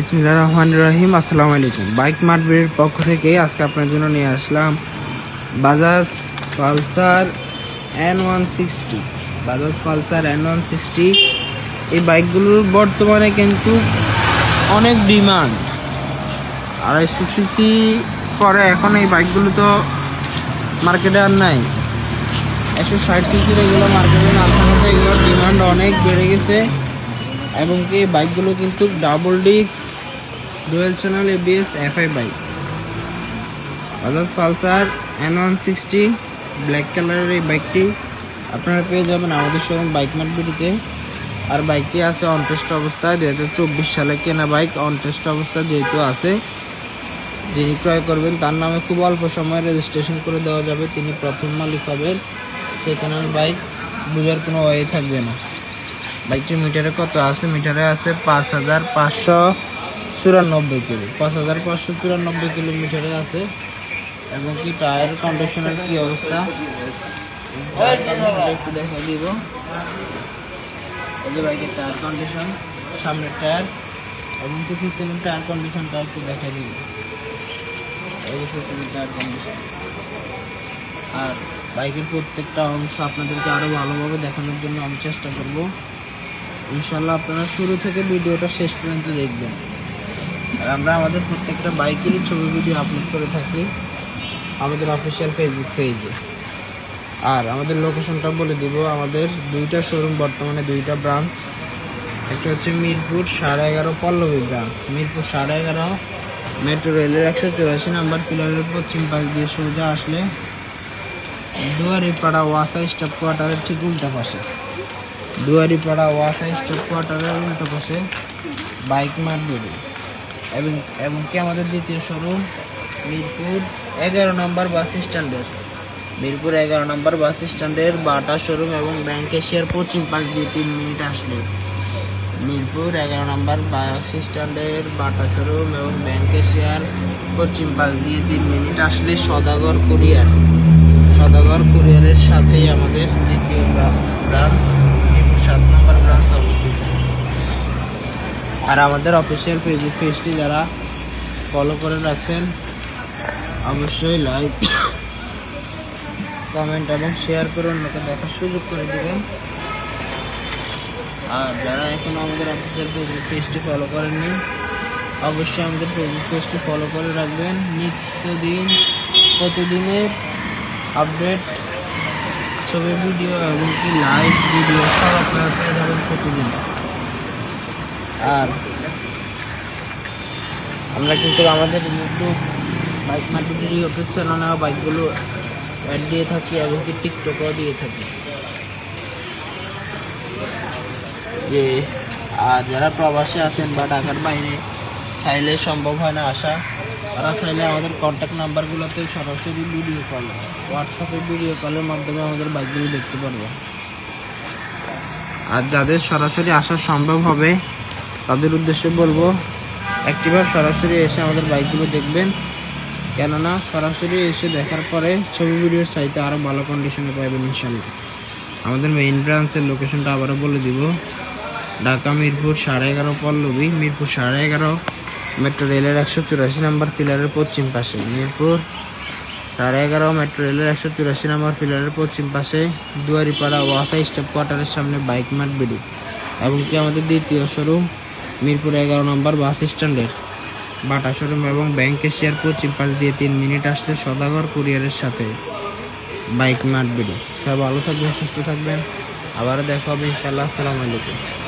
ইসমিল্লা রহমান রহিম, আসসালামু আলাইকুম। বাইক মার্কেটের পক্ষ থেকে আজকে আপনার জন্য নিয়ে আসলাম Bajaj Pulsar N one sixty Bajaj Pulsar N one sixty এই বাইকগুলোর বর্তমানে কিন্তু অনেক ডিমান্ড। আড়াইশো সিসি পরে এখন এই বাইকগুলো তো মার্কেটে আর নাই। একশো ষাট সিসির এগুলো মার্কেটে না থাকাতে এগুলোর ডিমান্ড অনেক বেড়ে গেছে। এবং কি বাইকগুলো কিন্তু double disc dual channel ABS FI bike Bajaj Pulsar N one sixty black কালারের এই বাইকটি আপনারা পেয়ে যাবেন আমাদের শোরুম বাইক মার্কেটিতে আর বাইকটি আছে অনটেস্ট অবস্থায় দু হাজার চব্বিশ সালে কেনা বাইক অনটেস্ট অবস্থায় যেহেতু আছে। যিনি ক্রয় করবেন, তার নামে খুব অল্প সময়ে রেজিস্ট্রেশন করে দেওয়া যাবে। তিনি প্রথম মালিক হবেন। সেকেন্ড হ্যান্ড বাইক বোঝার কোনো ওয়ে থাকবে না। বাইকটির মিটারে কত আছে? মিটারে আছে পাঁচ হাজার পাঁচশো চুরানব্বই কিলো। পাঁচ হাজার পাঁচশো চুরানব্বই কিলোমিটারে আছে। এবং কি টায়ার কন্ডিশনের কি অবস্থা? একটু দেখা দিব। এই যে বাইকের টায়ার কন্ডিশন, সামনের টায়ার এবং কি পিছনের টায়ার কন্ডিশনটা একটু দেখা দিব। এই যে পিছনের টায়ার কন্ডিশন। আর বাইকের প্রত্যেকটা অংশ আপনাদেরকে আরও ভালোভাবে দেখানোর জন্য আমি চেষ্টা করব। ইনশাল্লাহ আপনারা শুরু থেকে ভিডিওটা শেষ পর্যন্ত দেখবেন। আর আমরা আমাদের প্রত্যেকটা বাইকেরই ছবি ভিডিও আপলোড করে থাকি আমাদের অফিসিয়াল ফেসবুক পেজে আর আমাদের লোকেশনটা বলে দিব, আমাদের দুইটা শোরুম বর্তমানে দুইটা ব্রাঞ্চ একটা হচ্ছে মিরপুর সাড়ে এগারো পল্লবী ব্রাঞ্চ মিরপুর সাড়ে এগারো মেট্রো রেলের একশো চুরাশি নাম্বার পিলারের পশ্চিম পাশ দিয়ে সোজা আসলে দুয়ারিপাড়া ওয়াসা স্টাফ কোয়ার্টারের ঠিক উল্টা পাশে। দুয়ারিপাড়া ওয়াসা স্টাফ কোয়ার্টারের উল্টা পাশে বাইক মার্ট দেবে এবং এবং কি আমাদের দ্বিতীয় শোরুম মিরপুর এগারো নম্বর বাস স্ট্যান্ডের। মিরপুর এগারো নম্বর বাস স্ট্যান্ডের বাটা শোরুম এবং ব্যাংক এশিয়ার পশ্চিম পাশ দিয়ে তিন মিনিট আসলে। মিরপুর এগারো নম্বর বাস স্ট্যান্ডের বাটা শোরুম এবং ব্যাংক এশিয়ার পশ্চিম পাশ দিয়ে তিন মিনিট আসলে সদাগর কুরিয়ার। সদাগর কুরিয়ারের সাথেই আমাদের দ্বিতীয় ব্রাঞ্চ সাত নম্বর ব্রাঞ্চ অবস্থিত। আর আমাদের অফিসিয়াল পেজ পেজটি যারা ফলো করে রাখছেন, অবশ্যই লাইক কমেন্ট এবং শেয়ার করে অন্যকে দেখার সুযোগ করে দেবেন। আর যারা এখনও আমাদের অফিসিয়াল ফেসবুক পেজটি ফলো করেননি, অবশ্যই আমাদের ফেসবুক পেজটি ফলো করে রাখবেন। নিত্যদিন, প্রতিদিনের আপডেট ছবি ভিডিও এমনকি লাইভ ভিডিও সব আপনারা পেয়ে যাবেন প্রতিদিন। আর আমরা কিন্তু আমাদের ইউটিউব বাইক মার্কেটের ইউটিউব চ্যানেলে বাইকগুলো অ্যাড দিয়ে থাকি এবং কি টিকটকও দিয়ে থাকি। যে আর যারা প্রবাসী আছেন বা ঢাকার বাইরে, চাইলে সম্ভব হয় না আসা। তারা চাইলে আমাদের কন্ট্যাক্ট নাম্বারগুলোতে সরাসরি ভিডিও কল হোয়াটসঅ্যাপে ভিডিও কলের মাধ্যমে আমাদের বাইকগুলো দেখতে পারব। আর যাদের সরাসরি আসা সম্ভব হবে, তাদের উদ্দেশ্যে বলব, একটিবার সরাসরি এসে আমাদের বাইকগুলো দেখবেন। কেননা সরাসরি এসে দেখার পরে ছবি ভিডিওর চাইতে আরও ভালো কন্ডিশনে পাবেন ইনশাল্লাহ। আমাদের মেইন ব্রাঞ্চের লোকেশনটা আবারও বলে দিব। ঢাকা, মিরপুর, সাড়ে এগারো, পল্লবী, মিরপুর সাড়ে এগারো। মেট্রো রেলের একশো চুরাশি নাম্বার পিলারের পশ্চিম পাশে। মিরপুর সাড়ে এগারো, মেট্রো রেলের একশো চুরাশি নাম্বার পিলারের পশ্চিম পাশে দুয়ারিপাড়া ওয়াসা স্টেপ কোয়ার্টারের সামনে বাইক মার্ট বিডি। এবং কি আমাদের দ্বিতীয় শোরুম? মিরপুর এগারো নম্বর বাস স্ট্যান্ডের। বাটা শোরুম এবং ব্যাংক এশিয়ার পশ্চিম পাশ দিয়ে তিন মিনিট আসলে সদাগর কুরিয়ারের সাথে বাইক মার্ট বিডি। সব ভালো থাকবেন, সুস্থ থাকবেন। আবারও দেখা হবে ইনশাল্লাহ আসসালামু আলাইকুম।